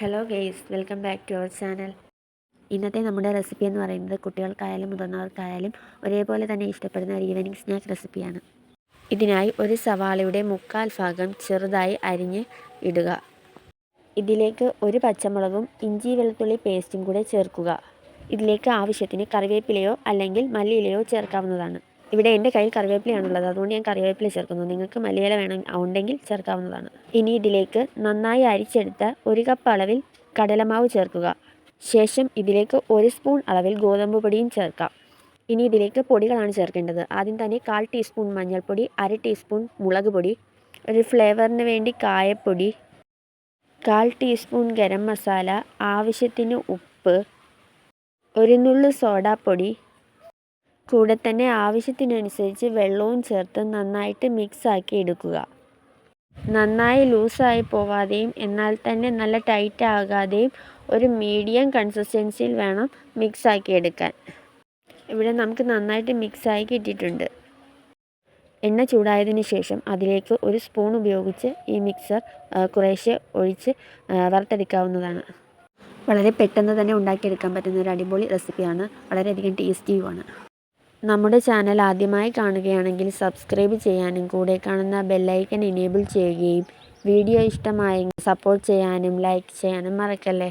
Hello guys welcome back to our channel ഇന്നത്തെ നമ്മുടെ recipe എന്ന് പറയുന്നത് കുട്ടികൾക്കായാലും മുതിർന്നവർക്കായാലും ഒരേപോലെ തന്നെ ഇഷ്ടപ്പെടുന്ന ഒരു ഈവനിങ് സ്നാക്ക് റെസിപ്പിയാണ് ഇതിനായി ഒരു സവാളയുടെ മുക്കാൽ ഭാഗം ചെറുതായി അരിഞ്ഞ് ഇടുക. ഇതിലേക്ക് ഒരു പച്ചമുളകും ഇഞ്ചി വെളുത്തുള്ളി പേസ്റ്റും കൂടെ ചേർക്കുക. ഇതിലേക്ക് ആവശ്യത്തിന് കറിവേപ്പിലയോ അല്ലെങ്കിൽ മല്ലിയിലയോ ചേർക്കാവുന്നതാണ്. ഇവിടെ എന്റെ കയ്യിൽ കറിവേപ്പിലയാണുള്ളത്. അതുകൊണ്ട് ഞാൻ കറിവേപ്പില ചേർക്കുന്നു. നിങ്ങൾക്ക് മല്ലിയില വേണം ഉണ്ടെങ്കിൽ ചേർക്കാവുന്നതാണ്. ഇനി ഇതിലേക്ക് നന്നായി അരിച്ചെടുത്ത ഒരു കപ്പ് അളവിൽ കടലമാവ് ചേർക്കുക. ശേഷം ഇതിലേക്ക് ഒരു സ്പൂൺ അളവിൽ ഗോതമ്പ് പൊടിയും ചേർക്കാം. ഇനി ഇതിലേക്ക് പൊടികളാണ് ചേർക്കേണ്ടത്. ആദ്യം തന്നെ കാൽ ടീസ്പൂൺ മഞ്ഞൾപ്പൊടി അര ടീസ്പൂൺ മുളക് പൊടി ഒരു ഫ്ലേവറിന് വേണ്ടി കായപ്പൊടി കാൽ ടീസ്പൂൺ ഗരം മസാല ആവശ്യത്തിന് ഉപ്പ് ഒരു നുള്ളു സോഡാപ്പൊടി കൂടെ തന്നെ ആവശ്യത്തിനനുസരിച്ച് വെള്ളവും ചേർത്ത് നന്നായിട്ട് മിക്സ് ആക്കി എടുക്കുക. നന്നായി ലൂസായി പോവാതെയും എന്നാൽ തന്നെ നല്ല ടൈറ്റ് ആകാതെയും ഒരു മീഡിയം കൺസിസ്റ്റൻസിയിൽ വേണം മിക്സ് ആക്കി എടുക്കാൻ. ഇവിടെ നമുക്ക് നന്നായിട്ട് മിക്സ് ആയി കിട്ടിയിട്ടുണ്ട്. എണ്ണ ചൂടായതിന് ശേഷം അതിലേക്ക് ഒരു സ്പൂൺ ഉപയോഗിച്ച് ഈ മിക്സർ കുറേശ്ശെ ഒഴിച്ച് വറുത്തെടുക്കാവുന്നതാണ്. വളരെ പെട്ടെന്ന് തന്നെ ഉണ്ടാക്കിയെടുക്കാൻ പറ്റുന്ന ഒരു അടിപൊളി റെസിപ്പിയാണ്. വളരെയധികം ടേസ്റ്റിയുമാണ്. നമ്മുടെ ചാനൽ ആദ്യമായി കാണുകയാണെങ്കിൽ സബ്സ്ക്രൈബ് ചെയ്യാനും കൂടെ കാണുന്ന ബെല്ലൈക്കൻ എനേബിൾ ചെയ്യുകയും വീഡിയോ ഇഷ്ടമായെങ്കിൽ സപ്പോർട്ട് ചെയ്യാനും ലൈക്ക് ചെയ്യാനും മറക്കല്ലേ?